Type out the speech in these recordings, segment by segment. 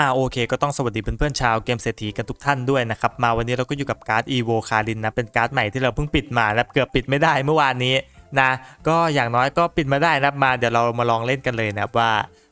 อ่าโอเคก็ต้องสวัสดีเพื่อนๆชาวเกมเศรษฐีกันทุกท่านด้วยนะครับ มาวันนี้เราก็อยู่กับการ์ดอีโวคารินนะ เป็นการ์ดใหม่ที่เราเพิ่งปิดมานะเกือบปิดไม่ได้เมื่อวานนี้นะ ก็อย่างน้อยก็ปิดมาได้นะมาเดี๋ยวเรามาลองเล่นกันเลยนะว่า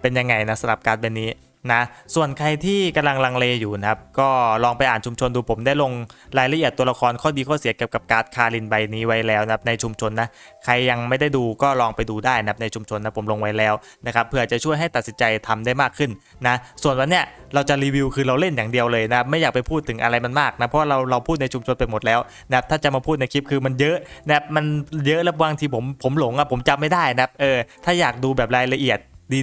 เป็นยังไงนะสำหรับการ์ดใบนี้ นะส่วนใครที่กำลังลังเลอยู่นะครับ ก็ลองไปอ่านชุมชนดูผมได้ลงรายละเอียดตัวละครข้อดีข้อเสียเกี่ยวกับการ์ดคารินใบนี้ไว้แล้วนะครับในชุมชนนะใครยังไม่ได้ดูก็ลองไปดูได้นะครับในชุมชนนะผมลงไว้แล้วนะครับเพื่อจะช่วยให้ตัดสินใจทำได้มากขึ้นนะส่วนวันเนี้ยเราจะรีวิวคือเราเล่นอย่างเดียวเลยนะไม่อยากไปพูดถึงอะไรมันมากนะเพราะเราเราพูดในชุมชนไปหมดแล้วนะถ้าจะมาพูดในคลิปคือมันเยอะนะมันเยอะแล้วบางทีผมผมหลงอะผมจำไม่ได้นะเออถ้าอยากดูแบบรายละเอียด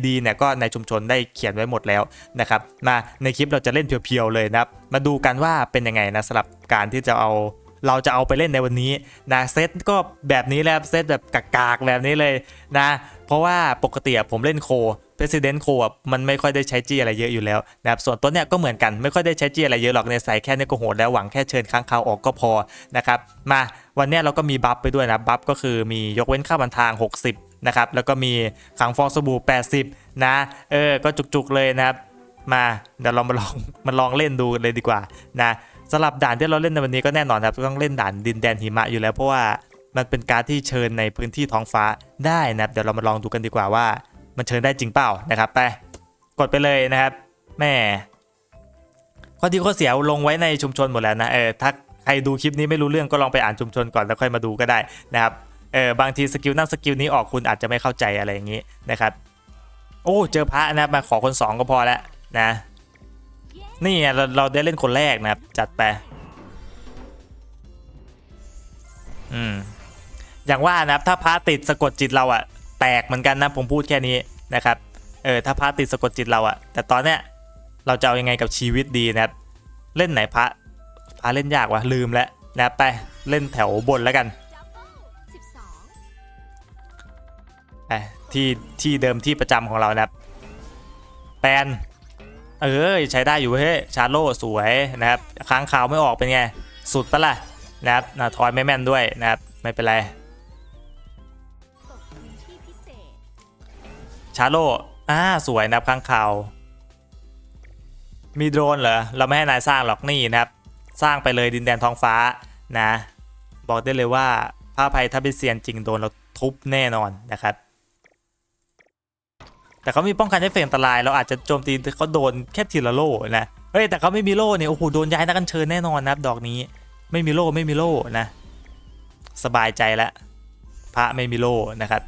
ดีๆเนี่ยก็ในชุมชนได้เขียนไว้หมดแล้วนะครับมาในคลิปเราจะเล่นเพียวๆเลยนะครับมาดูกันว่าเป็นยังไงนะสำหรับการที่จะเอาเราจะเอาไปเล่นในวันนี้นะเซตก็แบบนี้แหละเซตแบบกากๆแบบนี้เลยนะ เพราะว่าปกติผมเล่นโค President โคมันไม่ค่อยได้ใช้จี้อะไรเยอะอยู่แล้วนะครับส่วนตัวเนี้ยก็เหมือนกันไม่ค่อยได้ใช้จี้อะไรเยอะหรอกในใส่แค่นี้ก็โหดแล้วหวังแค่เชิญค้างคาวออกก็พอนะครับมาวันนี้เราก็มีบัฟไปด้วยนะบัฟก็คือมียกเว้นค่าบันทาง 60 นะครับ แล้วก็มีขังฟองสบู่ 80 นะ เออ ก็จุกๆเลยนะครับ มาเดี๋ยวเรามาลองมาลองเล่นดูเลยดีกว่านะสำหรับด่านที่เราเล่นในวันนี้ก็แน่นอนครับต้องเล่นด่านดินแดนหิมะอยู่แล้วเพราะว่ามันเป็นการที่เชิญในพื้นที่ท้องฟ้าได้นะครับ เดี๋ยวเรามาลองดูกันดีกว่าว่า มันเชิญได้จริงเปล่านะครับไปกดไปเลยนะครับแม่ข้อดีข้อเสียลงไว้ในชุมชนหมดแล้วนะเออถ้าใครดูคลิปนี้ไม่รู้เรื่องก็ลองไปอ่านชุมชนก่อนแล้วค่อยมาดูก็ได้นะครับ เออบางทีสกิลนั่นสกิลนี้ออกคุณอาจจะไม่เข้าใจอะไรอย่างนี้นะครับ โอ้เจอพระนะครับมาขอคนสองก็พอแล้วนะ นี่เราเราได้เล่นคนแรกนะครับ จัดไปอืมอย่างว่านะครับถ้าพระติดสะกดจิตเราอะแตกเหมือนกันนะผมพูดแค่นี้นะครับเออถ้าพระติดสะกดจิตเราอะแต่ตอนเนี้ยเราจะเอายังไงกับชีวิตดีนะครับ เล่นไหนพระพระเล่นยากวะลืมแล้วนะไปเล่นแถวบนแล้วกัน ที่ที่เดิมที่ประจำของเรานะครับแปนเออใช้ได้อยู่เฮ้ยชาร์โลสวยนะครับค้างคาวไม่ออกเป็นไง สุดปะล่ะนะครับนาทอยไม่แม่นด้วยนะครับไม่เป็นไรชาร์โลอ่าสวยนะครับค้างคาว มีโดรนเหรอเราไม่ให้นายสร้างหรอกนี่นะครับ สร้างไปเลยดินแดนท้องฟ้านะ บอกได้เลยว่าผ้าภัยถ้าเป็นเซียนจริงโดนเราทุบแน่นอนนะครับ แต่เขามีป้องกันให้เฟรมอันตราย เราอาจจะโจมตีเขาโดนแค่ทีละโล่นะเฮ้ยแต่เขาไม่มีโล่เนี่ยโอ้โหโดนย้ายนักกันเชิญแน่นอนนะครับดอกนี้ ไม่มีโล่ไม่มีโล่นะ สบายใจแล้วพระไม่มีโล่นะครับ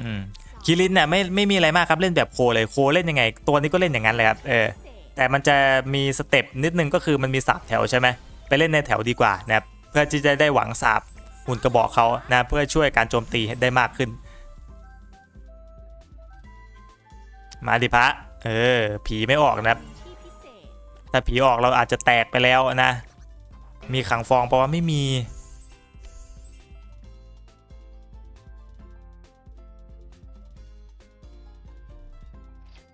อืมคิรินเนี่ยไม่ไม่มีอะไรมากครับเล่นแบบโคเลยโคเล่นยังไง ตัวนี้ก็เล่นอย่างนั้นเลยครับเออแต่มันจะมีสเต็ปนิดนึงก็คือมันมีสาบแถวใช่ไหมไปเล่นในแถวดีกว่านะครับเพื่อที่จะได้หวังสาบหุ่นกระบอกเขานะเพื่อช่วยการโจมตีได้มากขึ้น มาดิพระ เออ ผีไม่ออกนะครับ ถ้าผีออกเราอาจจะแตกไปแล้วนะ มีขังฟองเพราะว่าไม่มี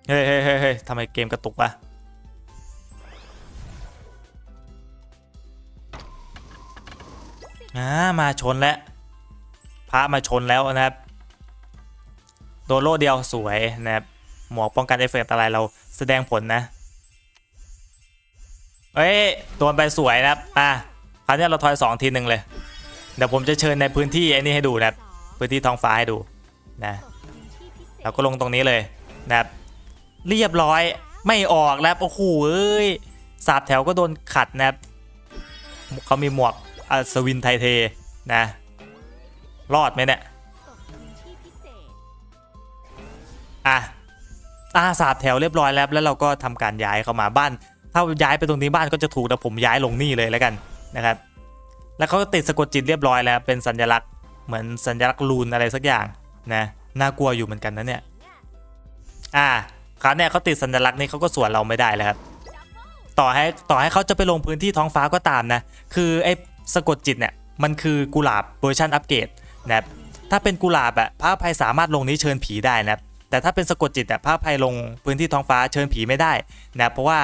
เฮ้ยเฮ้ยเฮ้ยเฮ้ยทำไมเกมกระตุกวะอ่ามาชนแล้ว พระมาชนแล้วนะครับ โดนโล่เดียวสวยนะครับ หมวกป้องกันเอฟเฟกต์อันตรายเราแสดงผลนะเอ้ยโดนไปสวยนะครับอะคราวนี้เราทอยสองทีหนึ่งเลย เดี๋ยวผมจะเชิญในพื้นที่ไอ้นี่ให้ดูนะครับ พื้นที่ท้องฟ้าให้ดูนะเราก็ลงตรงนี้เลยนะครับ เรียบร้อยไม่ออกแล้วโอ้โหเอ้ยสาบแถวก็โดนขัดนะครับเขามีหมวกอัศวินไทเทนะ รอดไหมเนี่ยอะ อาสาบแถวเรียบร้อยแล้ว แล้วเราก็ทำการย้ายเข้ามาบ้าน ถ้าย้ายไปตรงนี้บ้านก็จะถูกแต่ผมย้ายลงนี่เลยแล้วกันนะครับ แล้วเขาก็ติดสะกดจิตเรียบร้อยแล้ว เป็นสัญลักษณ์เหมือนสัญลักษณ์รูนอะไรสักอย่างนะน่ากลัวอยู่เหมือนกันนะเนี่ยอ่าคราวเนี้ยเขาติดสัญลักษณ์นี้เขาก็สวนเราไม่ได้แล้วครับต่อให้ต่อให้เขาจะไปลงพื้นที่ท้องฟ้าก็ตามนะ คือไอ้สะกดจิตเนี่ยมันคือกุหลาบเวอร์ชันอัปเกรดนะครับถ้าเป็นกุหลาบอะพระภัยสามารถลงนี้เชิญผีได้นะครับ แต่ถ้าเป็นสะกดจิตอะพระอภัยลงพื้นที่ท้องฟ้าเชิญผีไม่ได้นะเพราะว่า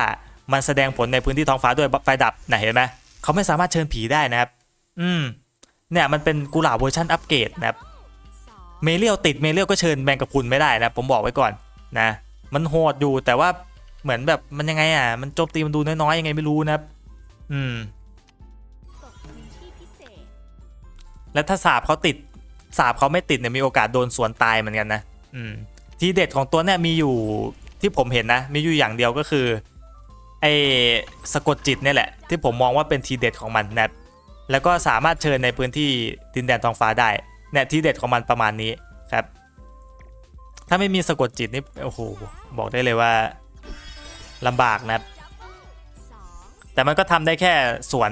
มันแสดงผลในพื้นที่ท้องฟ้าด้วยไฟดับนะเห็นไหมเขาไม่สามารถเชิญผีได้นะครับ อืมเนี่ยมันเป็นกุหลาบเวอร์ชันอัปเกรดนะครับเมเลียวติดเมเลียวก็เชิญแมงกะพรุนไม่ได้นะผมบอกไว้ก่อนนะ มันโหดอยู่แต่ว่าเหมือนแบบมันยังไงอะ มันโจมตีมันดูน้อยๆยังไงไม่รู้นะครับ อืม แล้วถ้าสาบเขาติดสาบเขาไม่ติดเนี่ยมีโอกาสโดนสวนตายเหมือนกันนะ อืม ทีเด็ดของตัวเนี่ยมีอยู่ที่ผมเห็นนะ มีอยู่อย่างเดียวก็คือไอ้สะกดจิตเนี่ยแหละ ที่ผมมองว่าเป็นทีเด็ดของมันนะแล้วก็สามารถเชิญในพื้นที่ดินแดนทองฟ้าได้เนี่ยทีเด็ดของมันประมาณนี้ครับ ถ้าไม่มีสะกดจิตนี่โอ้โหบอกได้เลยว่าลำบากนะแต่มันก็ทำได้แค่สวน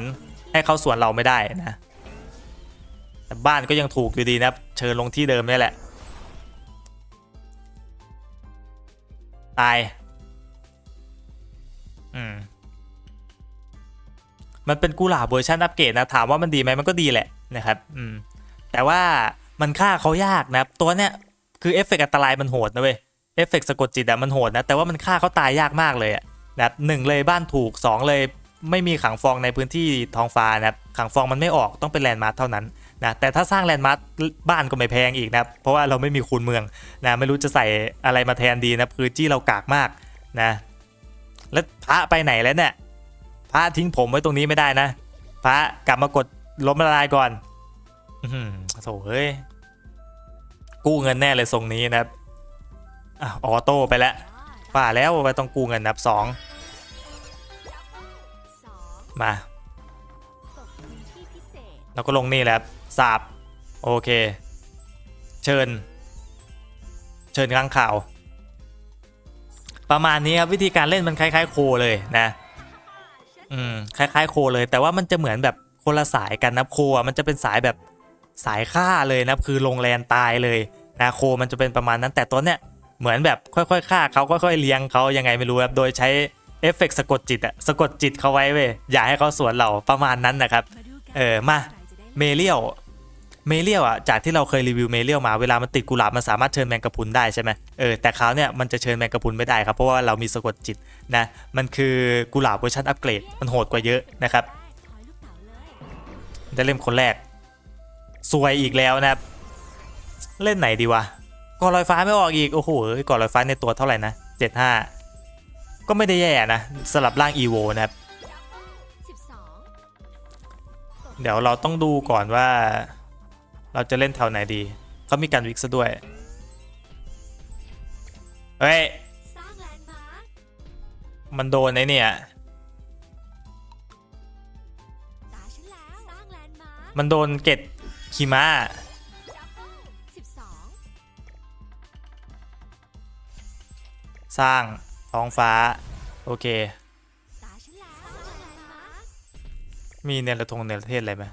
ให้เขาสวนเราไม่ได้นะแต่บ้านก็ยังถูกอยู่ดีนะเชิญลงที่เดิมนี่แหละ ตาย อืม มันเป็นกุหลาบเวอร์ชันอัปเกรดนะ ถามว่ามันดีไหมมันก็ดีแหละนะครับ อืม แต่ว่ามันฆ่าเขายากนะครับ ตัวเนี้ยคือเอฟเฟกต์อันตรายมันโหดนะเว้ย เอฟเฟกต์สะกดจิตอะมันโหดนะ แต่ว่ามันฆ่าเขาตายยากมากเลยอะนะครับหนึ่งเลยบ้านถูกสองเลยไม่มีขังฟองในพื้นที่ท้องฟ้านะครับ ขังฟองมันไม่ออกต้องเป็นแลนด์มาร์คเท่านั้น นะแต่ถ้าสร้างแลนด์มาร์คบ้านก็ไม่แพงอีกนะเพราะว่าเราไม่มีคูณเมืองนะไม่รู้จะใส่อะไรมาแทนดีนะคือจี้เรากากมากนะแล้วพระไปไหนแล้วเนี่ยพระทิ้งผมไว้ตรงนี้ไม่ได้นะ พระกลับมากดล้มละลายก่อนอือหือโถเฮ้ยกู้เงินแน่เลยทรงนี้นะครับออโต้ไปแล้วป่าแล้วไปต้องกู้เงินนับสองมาเศษแล้วก็ลงนี่แหละ สาบโอเค เชิญ เชิญข้างข่าว ประมาณนี้ครับวิธีการเล่นมันคล้ายๆ โคเลยนะ อืมคล้ายๆ โคเลย แต่ว่ามันจะเหมือนแบบคนละสายกันนะโคอะมันจะเป็นสายแบบสายฆ่าเลยนะคือลงแลนตายเลยนะโคมันจะเป็นประมาณนั้นแต่ตัวเนี้ยเหมือนแบบค่อยๆฆ่าเขาค่อยๆเลี้ยงเขายังไงไม่รู้ครับโดยใช้เอฟเฟกต์สะกดจิตอะสะกดจิตเขาไว้เว้ยอย่าให้เขาสวนเราประมาณนั้นนะครับ เออมาเมเลียว เมเลียวอะจากที่เราเคยรีวิวเมเลียวมาเวลามันติดกุหลาบมันสามารถเชิญแมงกะพุนได้ใช่ไหมเออแต่คราวเนี้ยมันจะเชิญแมงกะพุนไม่ได้ครับเพราะว่าเรามีสะกดจิตนะมันคือกุหลาบเวอร์ชันอัปเกรดมันโหดกว่าเยอะนะครับได้เล่มคนแรกสวยอีกแล้วนะครับเล่นไหนดีวะก่อลอยฟ้าไม่ออกอีกโอ้โหก่อลอยฟ้าในตัวเท่าไหร่นะ75 ก็ไม่ได้แย่นะสลับร่างอีโวนะครับเดี๋ยวเราต้องดูก่อนว่า เราจะเล่นแถวไหนดี เขามีการวิกซะด้วย เฮ้ย มันโดนไอ้เนี่ย มันโดนเกตคีมาสร้างท้องฟ้า โอเคตาฉันล้วสร้างแลนด์มาร์คมีเนรทงเนรเทศอะไรไหม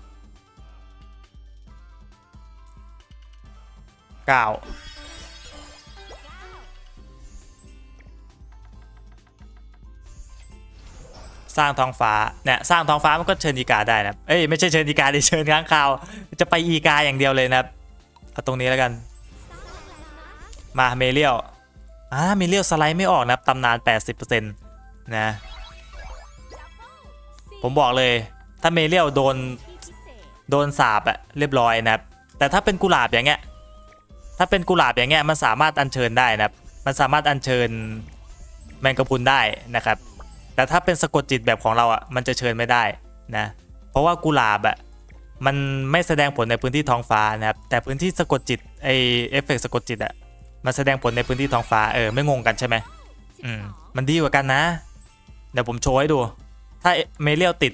เก้าสร้างท้องฟ้าเนี่ยสร้างท้องฟ้ามันก็เชิญอีกาได้นะเอ้ยไม่ใช่เชิญอีกาดิเชิญค้างคาว จะไปอีกาอย่างเดียวเลยนะเอาตรงนี้แล้วกัน มาเมเลียวอ่าเมเลียวสไลด์ไม่ออกนะครับตำนาน 80%นะผมบอกเลยถ้าเมเลียวโดนโดนสาบอะเรียบร้อยนะแต่ถ้าเป็นกุหลาบอย่างเงี้ย ถ้าเป็นกุหลาบอย่างเงี้ยมันสามารถอัญเชิญได้นะครับ มันสามารถอัญเชิญแมงกะพรุนได้นะครับ แต่ถ้าเป็นสะกดจิตแบบของเราอะมันจะเชิญไม่ได้นะ เพราะว่ากุหลาบอะมันไม่แสดงผลในพื้นที่ท้องฟ้านะครับ แต่พื้นที่สะกดจิตไอเอฟเฟกต์สะกดจิตอะมันแสดงผลในพื้นที่ท้องฟ้าเออไม่งงกันใช่ไหมอืมมันดีกว่ากันนะ เดี๋ยวผมโชว์ให้ดู ถ้าเมเลียวติด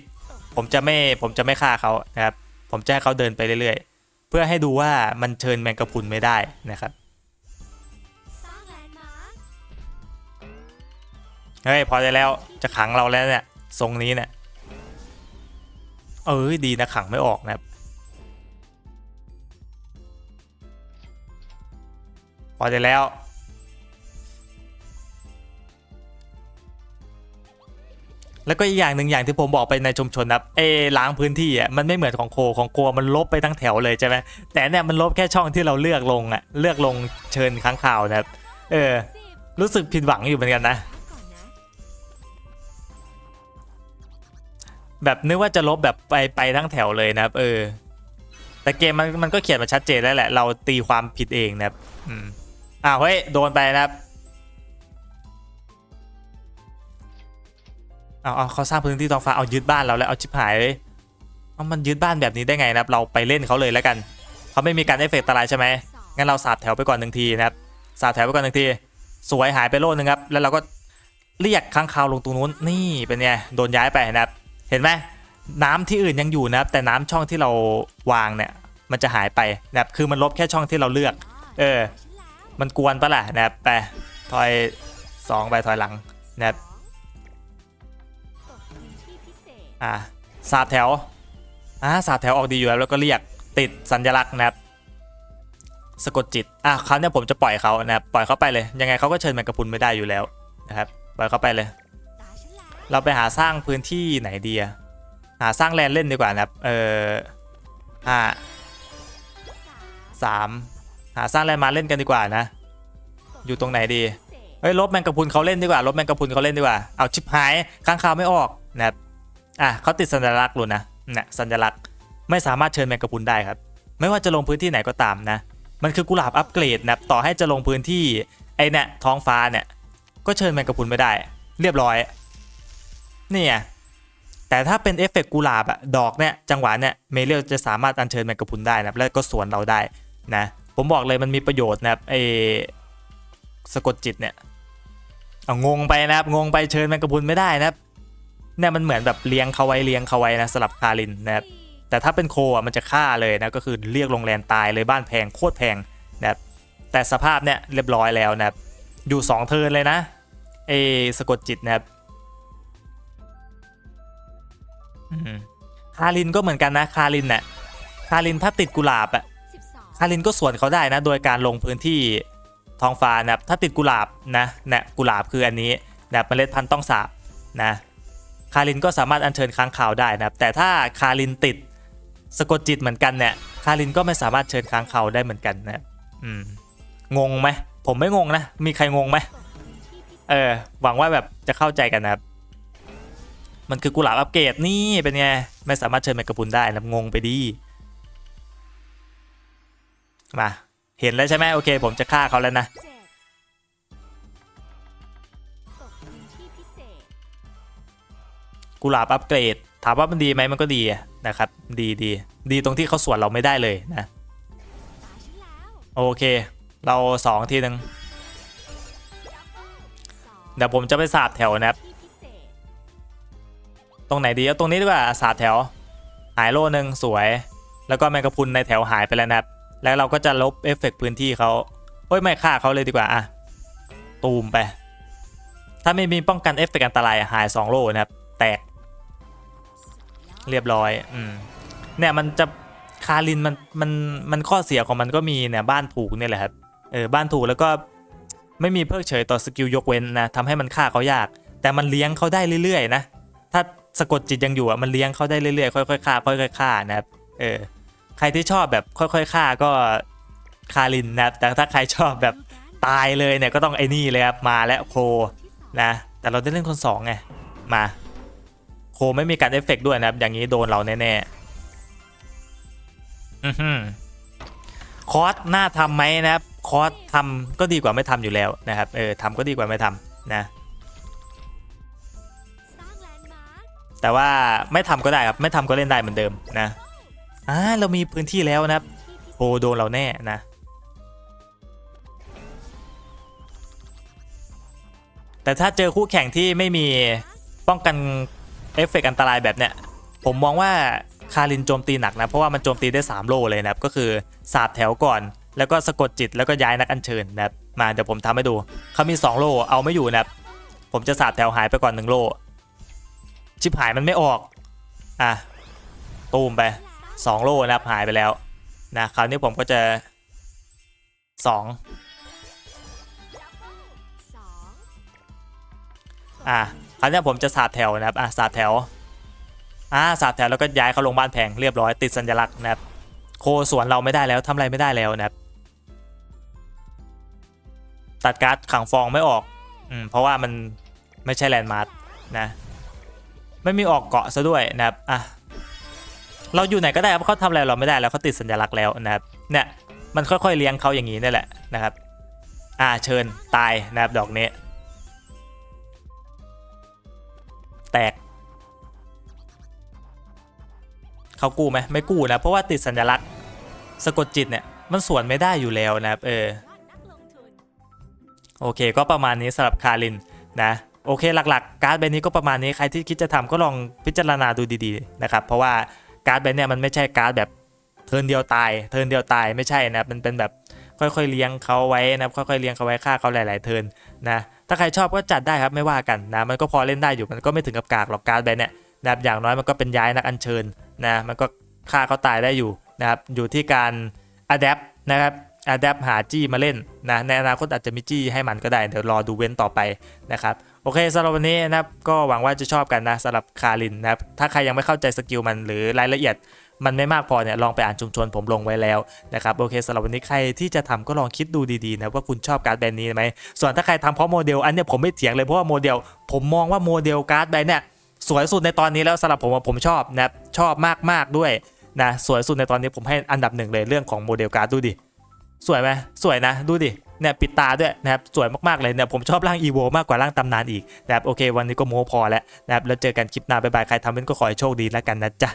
ผมจะไม่ผมจะไม่ฆ่าเขานะครับ ผมจะให้เขาเดินไปเรื่อยๆ เพื่อให้ดูว่ามันเชิญแมงกะพรุนไม่ได้นะครับเฮ้ยพอได้แล้วจะขังเราแล้วเนี่ยทรงนี้เนี่ยเอ้ยดีนะขังไม่ออกนะครับพอได้แล้ว แล้วก็อีกอย่างหนึ่งอย่างที่ผมบอกไปในชุมชนนะครับเอล้างพื้นที่อะมันไม่เหมือนของโคของโคมันลบไปทั้งแถวเลยใช่ไหมแต่เนี่ยมันลบแค่ช่องที่เราเลือกลงอะเลือกลงเชิญค้างข่าวนะครับเออรู้สึกผิดหวังอยู่เหมือนกันนะพักก่อนนะ แบบนึกว่าจะลบแบบไปไปทั้งแถวเลยนะครับ เออ แต่เกมมันมันก็เขียนมาชัดเจนแล้วแหละ เราตีความผิดเองนะครับอืมอ้าวเฮ้ยโดนไปนะครับ เอาเอาเขาสร้างพื้นที่ท้องฟ้าเอายึดบ้านเราแล้วเอาชิบหายเอามันยึดบ้านแบบนี้ได้ไงนะครับ เราไปเล่นเขาเลยแล้วกันเขาไม่มีการเอฟเฟกต์อะไรใช่ไหมงั้นเราสาดแถวไปก่อนหนึ่งทีนะครับสาดแถวไปก่อนหนึ่งที สวยหายไปโลดนึงครับแล้วเราก็เรียกค้างคาวลงตรงนู้นนี่เป็นไงโดนย้ายไปนะครับเห็นไหมน้ำที่อื่นยังอยู่นะครับ แต่น้ำช่องที่เราวางเนี่ย มันจะหายไปนะครับคือมันลบแค่ช่องที่เราเลือก เออ มันกวนปะล่ะนะครับไปถอยสองไปถอยหลังนะครับ อ่าสาดแถวอ่าสาดแถวออกดีอยู่แล้วแล้วก็เรียกติดสัญลักษณ์นะครับสะกดจิตอะคราวเนี้ยผมจะปล่อยเขานะครับปล่อยเขาไปเลย ยังไงเขาก็เชิญแมงกะพุนไม่ได้อยู่แล้วนะครับปล่อยเขาไปเลย เราไปหาสร้างพื้นที่ไหนดีอะหาสร้างแลนเล่นดีกว่านะครับเออห้าสามหาสร้างแลนมาเล่นกันดีกว่านะ อยู่ตรงไหนดีเฮ้ยลบแมงกะพุนเขาเล่นดีกว่าลบแมงกะพุนเขาเล่นดีกว่าเอาชิบหายค้างคาวไม่ออกนะครับ อะเขาติดสัญลักษณ์หลุดนะเนี่ยสัญลักษณ์ไม่สามารถเชิญแมงกะพรุนได้ครับ ไม่ว่าจะลงพื้นที่ไหนก็ตามนะ มันคือกุหลาบอัปเกรดนะต่อให้จะลงพื้นที่ไอเนี่ยท้องฟ้าเนี่ยก็เชิญแมงกะพรุนไม่ได้ เรียบร้อยนี่ไงแต่ถ้าเป็นเอฟเฟกต์กุหลาบอะดอกเนี่ยจังหวะเนี่ยเมเรียจะสามารถอัญเชิญแมงกะพรุนได้นะแล้วก็สวนเราได้นะผมบอกเลยมันมีประโยชน์นะครับไอสะกดจิตเนี่ยเอางงไปนะครับงงไปเชิญแมงกะพรุนไม่ได้นะครับ เนี่ยมันเหมือนแบบเลี้ยงเขาไว้เลี้ยงเขาไว้นะสลับคารินนะครับแต่ถ้าเป็นโคอะมันจะฆ่าเลยนะก็คือเรียกโรงแรมตายเลยบ้านแพงโคตรแพงนะครับแต่สภาพเนี่ยเรียบร้อยแล้วนะครับอยู่ 2 เทิร์นเลยนะเอสะกดจิตนะครับคารินก็เหมือนกันนะคารินเนี่ยคารินถ้าติดกุหลาบอะคารินก็สวนเขาได้นะ โดยการลงพื้นที่ท้องฟ้านะครับถ้าติดกุหลาบนะเนี่ยกุหลาบคืออันนี้แบบเมล็ดพันธุ์ต้องสาบนะ คารินก็สามารถอัญเชิญค้างคาวได้นะครับ แต่ถ้าคารินติดสะกดจิตเหมือนกันเนี่ย คารินก็ไม่สามารถเชิญค้างคาวได้เหมือนกันนะอืม งงไหม ผมไม่งงนะ มีใครงงไหม เออ หวังว่าแบบจะเข้าใจกันนะครับ มันคือกุหลาบอัปเกรดนี่เป็นไง ไม่สามารถเชิญแมกกาพุนได้นะงงไปดี มา เห็นแล้วใช่ไหมโอเค ผมจะฆ่าเขาแล้วนะ กุหลาบอัปเกรด ถามว่ามันดีไหมมันก็ดีนะครับ ดีดีดีตรงที่เขาสวนเราไม่ได้เลยนะโอเค เราสองทีหนึ่งเดี๋ยวผมจะไปสาบแถวนะครับตรงไหนดีเอาตรงนี้ดีกว่าสาบแถว หายโลนึงสวย แล้วก็แมงกะพุนในแถวหายไปแล้วนะครับ แล้วเราก็จะลบเอฟเฟกต์พื้นที่เขาเฮ้ยไม่ฆ่าเขาเลยดีกว่าอะตูมไป ถ้าไม่มีป้องกันเอฟเฟกต์อันตรายหาย 2 โลนะครับ แตก เรียบร้อย อืม เนี่ยมันจะคารินมันมันมันข้อเสียของมันก็มีเนี่ยบ้านถูกเนี่ยแหละครับ เออบ้านถูกแล้วก็ไม่มีเพิกเฉยต่อสกิลยกเว้นนะทำให้มันฆ่าเขายาก แต่มันเลี้ยงเขาได้เรื่อยๆ นะ ถ้าสะกดจิตยังอยู่อะมันเลี้ยงเขาได้เรื่อยๆค่อยๆฆ่าค่อยๆฆ่านะครับ เออใครที่ชอบแบบค่อยๆฆ่าก็คารินนะครับแต่ถ้าใครชอบแบบตายเลยเนี่ยก็ต้องไอ้นี่เลยครับมาแล้วโคนะ แต่เราได้เล่นคนสองไงมา คไม่มีการเอฟเฟกต์ด้วยนะครับ อย่างนี้โดนเราแน่ๆอือหือคอร์สน่าทำไหมนะครับ คอสทำก็ดีกว่าไม่ทำอยู่แล้วนะครับ เออทำก็ดีกว่าไม่ทำนะ แต่ว่าไม่ทำก็ได้ครับ ไม่ทำก็เล่นได้เหมือนเดิมนะ อ่า เรามีพื้นที่แล้วนะครับโอโดนเราแน่นะ แต่ถ้าเจอคู่แข่งที่ไม่มีป้องกัน เอฟเฟกต์อันตรายแบบเนี้ยผมมองว่าคารินโจมตีหนักนะ เพราะว่ามันโจมตีได้ 3 โลเลยนะครับ ก็คือสาบแถวก่อน แล้วก็สะกดจิตแล้วก็ย้ายนักอัญเชิญนะครับมาเดี๋ยวผมทำให้ดูเขามี 2 โลเอาไม่อยู่นะครับผมจะสาบแถวหายไปก่อน 1 โล ชิบหายมันไม่ออกอะตูมไป 2 โลนะครับหายไปแล้วนะคราวนี้ผมก็จะ 2 อะ คราวนี้ผมจะสาดแถวนะครับอะสาดแถวอ่าสาดแถวแล้วก็ย้ายเขาลงบ้านแพงเรียบร้อยติดสัญลักษณ์นะครับโคสวนเราไม่ได้แล้วทำอะไรไม่ได้แล้วนะครับตัดการ์ดขังฟองไม่ออกอืมเพราะว่ามันไม่ใช่แลนด์มาร์กนะไม่มีออกเกาะซะด้วยนะครับอะเราอยู่ไหนก็ได้ครับเขาทำอะไรเราไม่ได้แล้วเขาติดสัญลักษณ์แล้วนะครับเนี่ยมันค่อยๆเลี้ยงเขาอย่างนี้นี่แหละนะครับ อ่าเชิญตายนะครับดอกนี้ แตก เขากู้ไหมไม่กู้นะ เพราะว่าติดสัญลักษณ์สะกดจิตเนี่ย มันสวนไม่ได้อยู่แล้วนะครับ เออ โอเค ก็ประมาณนี้สำหรับคารินนะ โอเคหลักๆ การ์ดใบนี้ก็ประมาณนี้ใครที่คิดจะทำก็ลองพิจารณาดูดีๆนะครับ เพราะว่าการ์ดใบเนี้ยมันไม่ใช่การ์ดแบบเทิร์นเดียวตาย เทิร์นเดียวตายไม่ใช่นะมันเป็นแบบค่อยๆเลี้ยงเขาไว้นะค่อยๆเลี้ยงเขาไว้ฆ่าเขาหลาย ๆ เทิร์นนะ ถ้าใครชอบก็จัดได้ครับไม่ว่ากันนะมันก็พอเล่นได้อยู่มันก็ไม่ถึงกับกากหรอกการ์ดใบเนี้ยนะครับอย่างน้อยมันก็เป็นย้ายนักอัญเชิญนะมันก็ฆ่าเขาตายได้อยู่นะครับอยู่ที่การอัดแอปนะครับอัดแอปหาจี้มาเล่นนะในอนาคตอาจจะมีจี้ให้มันก็ได้เดี๋ยวรอดูเว้นต่อไปนะครับโอเคสำหรับวันนี้นะครับก็หวังว่าจะชอบกันนะสำหรับคารินนะครับถ้าใครยังไม่เข้าใจสกิลมันหรือรายละเอียด มันไม่มากพอเนี่ยลองไปอ่านชุมชนผมลงไว้แล้วนะครับโอเคสำหรับวันนี้ใครที่จะทำก็ลองคิดดูดีๆนะว่าคุณชอบการ์ดแบรนด์นี้ไหมส่วนถ้าใครทำเพราะโมเดลอันเนี้ยผมไม่เถียงเลยเพราะว่าโมเดล ผมมองว่าโมเดลการ์ดแบรนด์เนี่ยสวยสุดในตอนนี้แล้วสำหรับผมผมชอบนะชอบมากๆด้วยนะสวยสุดในตอนนี้ผมให้อันดับหนึ่งเลยเรื่องของโมเดลการ์ดดูดิสวยไหมสวยนะดูดิเนี่ยปิดตาด้วยนะครับสวยมากๆเลยเนี่ยผมชอบร่างอีโวมากกว่าร่างตำนานอีกนะครับโอเค วันนี้ก็โม้พอแล้วนะครับแล้วเจอกันคลิปหน้าบ๊ายบายใครทำเป็นก็ขอให้โชคดีแล้วกันนะจ๊ะ